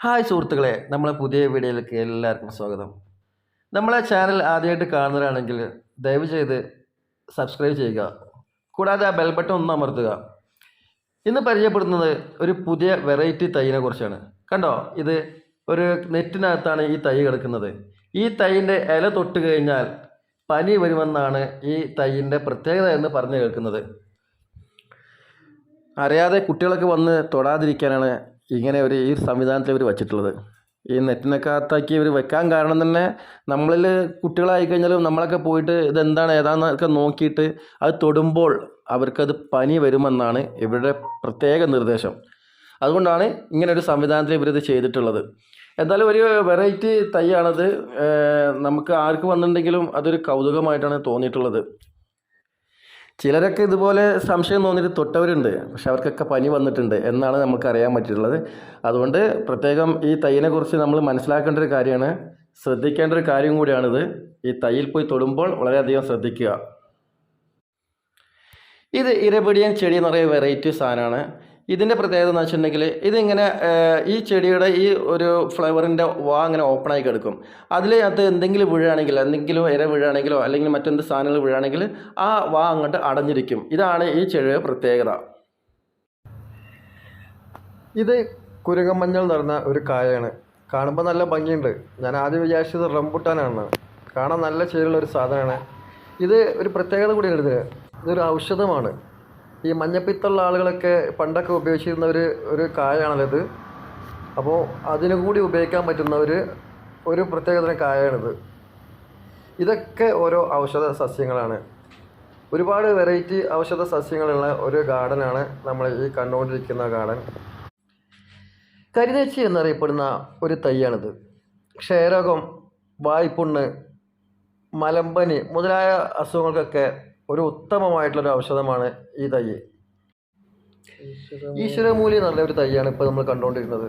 Hi സുഹൃത്തുക്കളെ നമ്മളെ പുതിയ വീഡിയോയിലേക്ക് എല്ലാവർക്കും സ്വാഗതം. നമ്മളെ ചാനൽ ആദ്യമായിട്ട് കാണുന്നവരാണെങ്കിൽ ദയവ് ചെയ്ത് സബ്സ്ക്രൈബ് ചെയ്യുക. കൂടാതെ ആ ബെൽ ബട്ടൺ ഒന്ന് അമർത്തുക. ഇന്ന് പരിചയപ്പെടുന്നത് ഒരു പുതിയ വെറൈറ്റി തൈനെ കുറിച്ചാണ്. കണ്ടോ? ഇത് ഒരു നെറ്റിനകത്താണ് ഈ തൈ കിടക്കുന്നത്. ഈ തൈന്റെ ഇല തൊട്ട് കഴിഞ്ഞാൽ പനി വരുമെന്നാണ് ഈ തൈന്റെ പ്രത്യേകത എന്ന് പറഞ്ഞു കേൾക്കുന്നത്. അറിയാതെ കുട്ടികളൊക്കെ വന്ന് തൊടാതിരിക്കാനാണ് ഇങ്ങനെ ഒരു ഈ സംവിധാനത്തിൽ ഇവർ വച്ചിട്ടുള്ളത്. ഈ നെറ്റിനകത്താക്കി ഇവർ വെക്കാൻ കാരണം തന്നെ നമ്മളിൽ കുട്ടികളായി കഴിഞ്ഞാലും നമ്മളൊക്കെ പോയിട്ട് ഇതെന്താണ് ഏതാണെന്നൊക്കെ നോക്കിയിട്ട് അത് തൊടുമ്പോൾ അവർക്കത് പനി വരുമെന്നാണ് ഇവരുടെ പ്രത്യേക നിർദ്ദേശം. അതുകൊണ്ടാണ് ഇങ്ങനെ ഒരു സംവിധാനത്തിൽ ഇവരിത് ചെയ്തിട്ടുള്ളത്. എന്തായാലും ഒരു വെറൈറ്റി തൈയാണത്. നമുക്ക് ആർക്ക് വന്നിട്ടുണ്ടെങ്കിലും അതൊരു കൗതുകമായിട്ടാണ് തോന്നിയിട്ടുള്ളത്. ചിലരൊക്കെ ഇതുപോലെ സംശയം തോന്നിയിട്ട് തൊട്ടവരുണ്ട്. പക്ഷെ അവർക്കൊക്കെ പനി വന്നിട്ടുണ്ട് എന്നാണ് നമുക്ക് അറിയാൻ പറ്റിയിട്ടുള്ളത്. അതുകൊണ്ട് പ്രത്യേകം ഈ തൈയിനെ കുറിച്ച് നമ്മൾ മനസ്സിലാക്കേണ്ട ഒരു കാര്യമാണ്. ശ്രദ്ധിക്കേണ്ട ഒരു കാര്യം കൂടിയാണിത്. ഈ തൈയിൽ പോയി തൊടുമ്പോൾ വളരെയധികം ശ്രദ്ധിക്കുക. ഇത് ഇരപിടിയൻ ചെടി എന്ന് പറയുന്ന വെറൈറ്റി സാധനമാണ്. ഇതിന്റെ പ്രത്യേകത എന്ന് വെച്ചിട്ടുണ്ടെങ്കിൽ ഇതിങ്ങനെ ഈ ചെടിയുടെ ഈ ഒരു ഫ്ലവറിന്റെ വാ ഇങ്ങനെ ഓപ്പണായി കിടക്കും. അതിൽ അത് എന്തെങ്കിലും വീഴുകയാണെങ്കിൽ എന്തെങ്കിലും ഇര വീഴുകയാണെങ്കിലോ അല്ലെങ്കിൽ മറ്റെന്ത് സാധനങ്ങൾ വീഴുകയാണെങ്കിൽ ആ വാ അങ്ങോട്ട് അടഞ്ഞിരിക്കും. ഇതാണ് ഈ ചെടിയുടെ പ്രത്യേകത. ഇത് കുരുങ്ങമഞ്ഞൾ നിറഞ്ഞ ഒരു കായയാണ്. കാണുമ്പോൾ നല്ല ഭംഗിയുണ്ട്. ഞാൻ ആദ്യം വിചാരിച്ചത് റംബുട്ടാനാണ്. കാണാൻ നല്ല ചേരുള്ള ഒരു സാധനമാണ്. ഇത് ഒരു പ്രത്യേകത കൂടിയാണ് ഇതിന് ഇതൊരു ഔഷധമാണ്. ഈ മഞ്ഞപ്പിത്തുള്ള ആളുകളൊക്കെ പണ്ടൊക്കെ ഉപയോഗിച്ചിരുന്ന ഒരു ഒരു കായാണിത് അപ്പോൾ അതിനു കൂടി ഉപയോഗിക്കാൻ പറ്റുന്ന ഒരു ഒരു പ്രത്യേകതരം കായാണിത്. ഇതൊക്കെ ഓരോ ഔഷധ സസ്യങ്ങളാണ്. ഒരുപാട് വെറൈറ്റി ഔഷധ സസ്യങ്ങളുള്ള ഒരു ഗാർഡനാണ് നമ്മൾ ഈ കണ്ടുകൊണ്ടിരിക്കുന്ന ഗാർഡൻ. കരിനേച്ചി എന്നറിയപ്പെടുന്ന ഒരു തൈയാണിത്. ക്ഷയരോഗം വായ്പുണ്ണ് മലമ്പനി മുതലായ അസുഖങ്ങൾക്കൊക്കെ ഒരു ഉത്തമമായിട്ടുള്ളൊരു ഔഷധമാണ് ഈ തൈ. ഈശ്വരമൂലി നല്ല ഒരു തൈയാണ് ഇപ്പോൾ നമ്മൾ കണ്ടുകൊണ്ടിരുന്നത്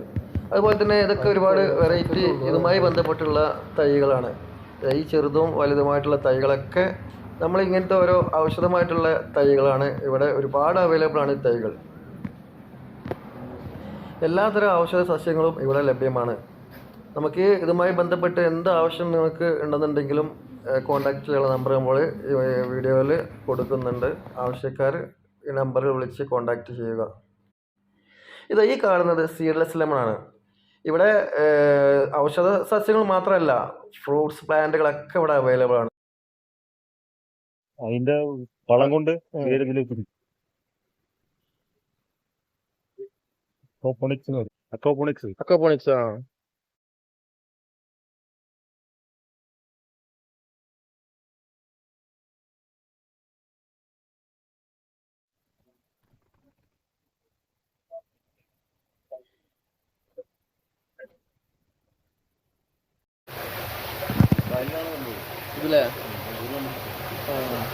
അതുപോലെ തന്നെ ഇതൊക്കെ ഒരുപാട് വെറൈറ്റി ഇതുമായി ബന്ധപ്പെട്ടുള്ള തൈകളാണ്. ഈ ചെറുതും വലുതുമായിട്ടുള്ള തൈകളൊക്കെ നമ്മൾ ഇങ്ങനത്തെ ഓരോ ഔഷധമായിട്ടുള്ള തൈകളാണ്. ഇവിടെ ഒരുപാട് അവൈലബിൾ ആണ് ഈ തൈകൾ. എല്ലാത്തരം ഔഷധ സസ്യങ്ങളും ഇവിടെ ലഭ്യമാണ്. നമുക്ക് ഇതുമായി ബന്ധപ്പെട്ട് എന്ത് ആവശ്യം നിങ്ങൾക്ക് ഉണ്ടെന്നുണ്ടെങ്കിലും കോൺടാക്ട് ചെയ്യാനുള്ള നമ്പർ നമ്മൾ വീഡിയോയിൽ കൊടുക്കുന്നുണ്ട്. ആവശ്യക്കാർ ഈ നമ്പറിൽ വിളിച്ച് കോൺടാക്ട് ചെയ്യുക. ഇത് ഈ കാണുന്നത് സീഡ്ലെസ് ലെമണാണ് ആണ്. ഇവിടെ ഔഷധ സസ്യങ്ങൾ മാത്രമല്ല ഫ്രൂട്ട്സ് പ്ലാന്റുകളൊക്കെ ഇവിടെ അവൈലബിൾ ആണ്. അതിന്റെ വളം കൊണ്ട് അക്കോപോണിക്സ് അക്കോപോണിക്സ് ആ. 对不对？嗯